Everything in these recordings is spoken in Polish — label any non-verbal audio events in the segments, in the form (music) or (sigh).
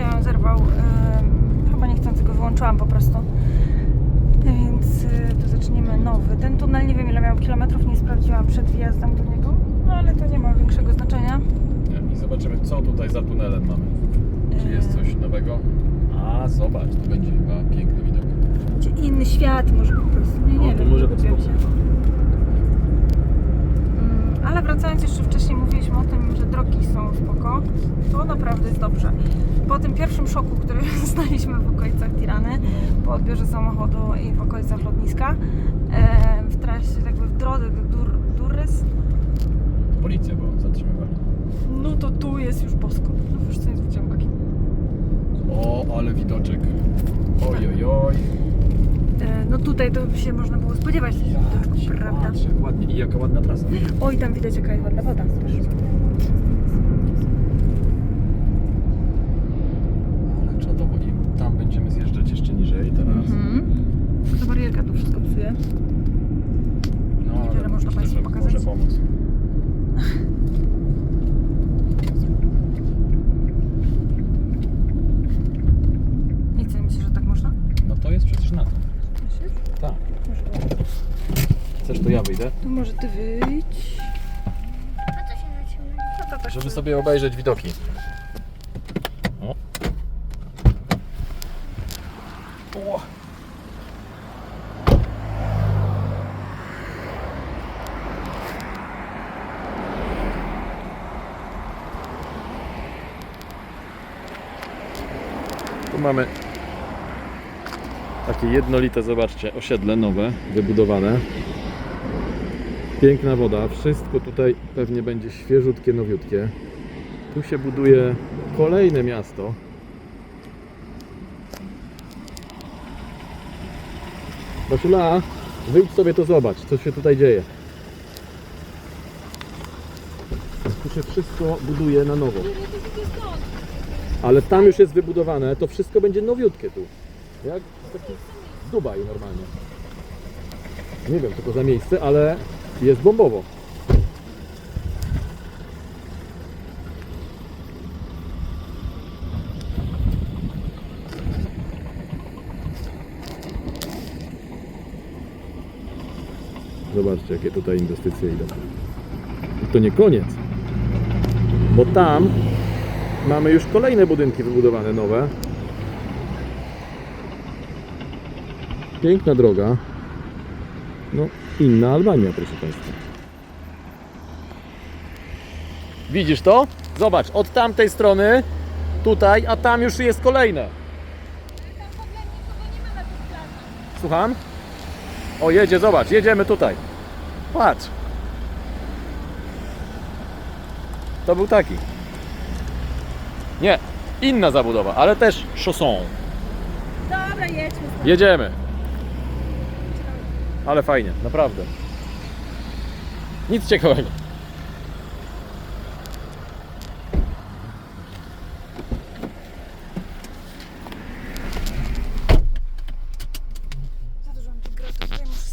się zerwał. Ym, chyba niechcący go wyłączyłam po prostu. Więc y, to zaczniemy nowy. Ten tunel nie wiem ile miał kilometrów, nie sprawdziłam przed wjazdem do niego. No ale to nie ma większego znaczenia. I zobaczymy, co tutaj za tunelem mamy. Czy jest coś nowego? A, zobacz, tu będzie chyba piękny widok. Czy inny świat może po prostu. Nie, nie No, to wiem, może być wiem się. spoko. Mm, Ale wracając jeszcze wcześniej mówiliśmy o tym, że drogi są spoko. To naprawdę jest dobrze. Po tym pierwszym szoku, który (laughs) znaliśmy w okolicach Tirany, po odbiorze samochodu i w okolicach lotniska, e, w trasie, jakby w drodze do Dur Durres, Policja, bo zatrzymywali. no to tu jest już bosko. No już co zwróciłam uwagi. O, ale widoczek. Oj, oj, oj. E, No tutaj to się można było spodziewać prawda? Ładnie. I jaka ładna trasa. Oj, tam widać jaka jest ładna woda. Ale czadowo. I tam będziemy zjeżdżać jeszcze niżej teraz. Mhm. Ta barierka tu wszystko psuje. No, Niewiele ale można myślę, Państwu że pokazać. Może pomóc. Nie chcę, myślę, że tak można? No to jest przecież na to. Myślisz? Tak. Może być. Chcesz, to ja wyjdę? To może ty wyjdź. A to się. No to tak. Żeby sobie obejrzeć widoki. O. O. Tu mamy takie jednolite, zobaczcie, osiedle nowe, wybudowane. Piękna woda, wszystko tutaj pewnie będzie świeżutkie, nowiutkie. Tu się buduje kolejne miasto. Basiula, wyjdź sobie to zobacz, co się tutaj dzieje. Tu się wszystko buduje na nowo. Ale tam już jest wybudowane, to wszystko będzie nowiutkie tu. Jak taki Dubaj normalnie. Nie wiem co to za miejsce, ale jest bombowo. Zobaczcie, jakie tutaj inwestycje idą. I to nie koniec, bo tam mamy już kolejne budynki wybudowane nowe. Piękna droga. No, inna Albania, proszę Państwa. Widzisz to? Zobacz, od tamtej strony, tutaj, a tam już jest kolejne. Słucham? O, jedzie, zobacz, jedziemy tutaj. Patrz. To był taki. Nie, inna zabudowa, ale też szosą. Dobra, jedźmy. Jedziemy. Ale fajnie, naprawdę. Nic ciekawego. Za dużo mam tych grotów, tutaj muszę.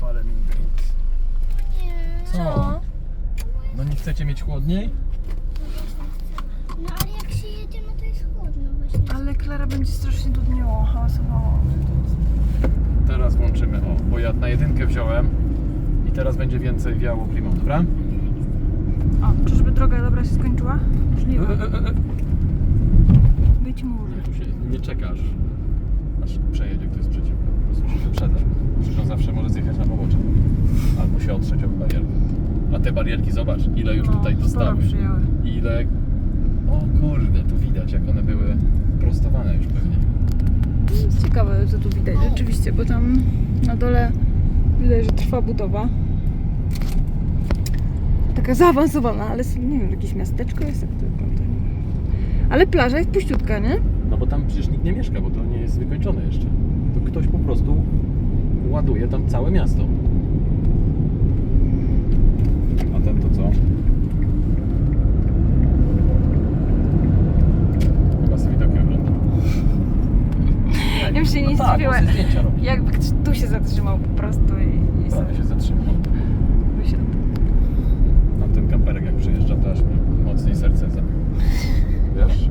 Fale Nie. Co? No nie chcecie mieć chłodniej? No Klara będzie strasznie dudniło, hałasowało. Teraz włączymy, o, bo ja na jedynkę wziąłem i teraz będzie więcej wiało klimą, dobra? O, czyżby droga dobra się skończyła? Możliwe. Być może. Nie, tu się nie czekasz, aż przejedzie ktoś przeciwko. Po prostu się wyprzedza. Przecież on zawsze może zjechać na pobocze. Albo się otrzeć o barierkę. A te barierki, zobacz, ile już No, tutaj sporo dostały. przyjęły. Ile... O kurde, tu widać, jak one były. Ciekawe, co tu widać rzeczywiście, bo tam na dole widać, że trwa budowa. Taka zaawansowana, ale nie wiem, jakieś miasteczko jest, jak to wygląda. Ale plaża jest puściutka, nie? No bo tam przecież nikt nie mieszka, bo to nie jest wykończone jeszcze. To ktoś po prostu ładuje tam całe miasto. Tak, zdjęcia. Jakby ktoś tu się zatrzymał po prostu i, i sobie... się zatrzymał. Na ten kamperek jak przyjeżdża, to aż mi mocniej serce zabiło. Wiesz?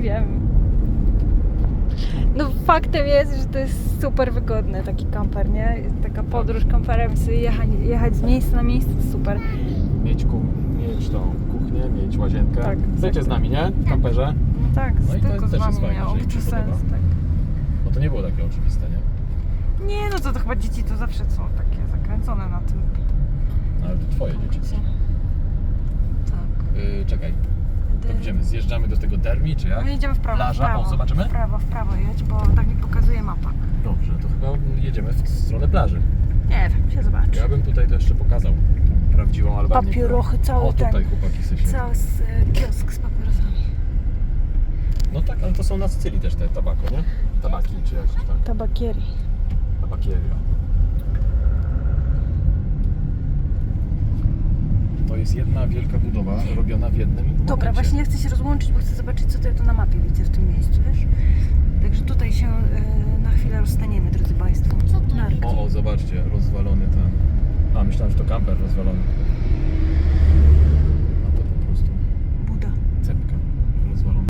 Wiem. No faktem jest, że to jest super wygodny taki kamper, nie? Taka tak. podróż kamperem, sobie jechać, jechać z miejsca na miejsce, to super. Mieć kół, mieć tą kuchnię, mieć łazienkę. Tak, Chcecie tak. z nami, nie? W kamperze? Tak, no z tylko z wami miało sens. Tak. To nie było takie oczywiste, nie? Nie, no to, to chyba dzieci to zawsze są takie zakręcone na tym. No, ale to twoje dzieci. Tak. Yy, czekaj, to idziemy, zjeżdżamy do tego dermi, czy jak? My jedziemy w prawo, Plaża? w prawo. O, zobaczymy? W prawo, w prawo jedź, bo tak mi pokazuje mapa. Dobrze, to chyba jedziemy w stronę plaży. Nie wiem, się zobaczy. Ja bym tutaj to jeszcze pokazał prawdziwą Albanię. Papierochy, cały O, ten. tutaj chłopaki sobie. Cały z, kiosk z papierosami. No tak, ale to są na Sycylii też te tabako, nie? Tabaki czy jakieś tam. Tabakiery. Tabakieria. To jest jedna wielka budowa robiona w jednym Dobra, momencie. właśnie ja chcę się rozłączyć, bo chcę zobaczyć, co to ja tu na mapie widzę w tym miejscu, wiesz? Także tutaj się e, na chwilę rozstaniemy, drodzy Państwo. Co to Narka. O, o, zobaczcie, rozwalony ten. A, myślałem, że to kamper rozwalony.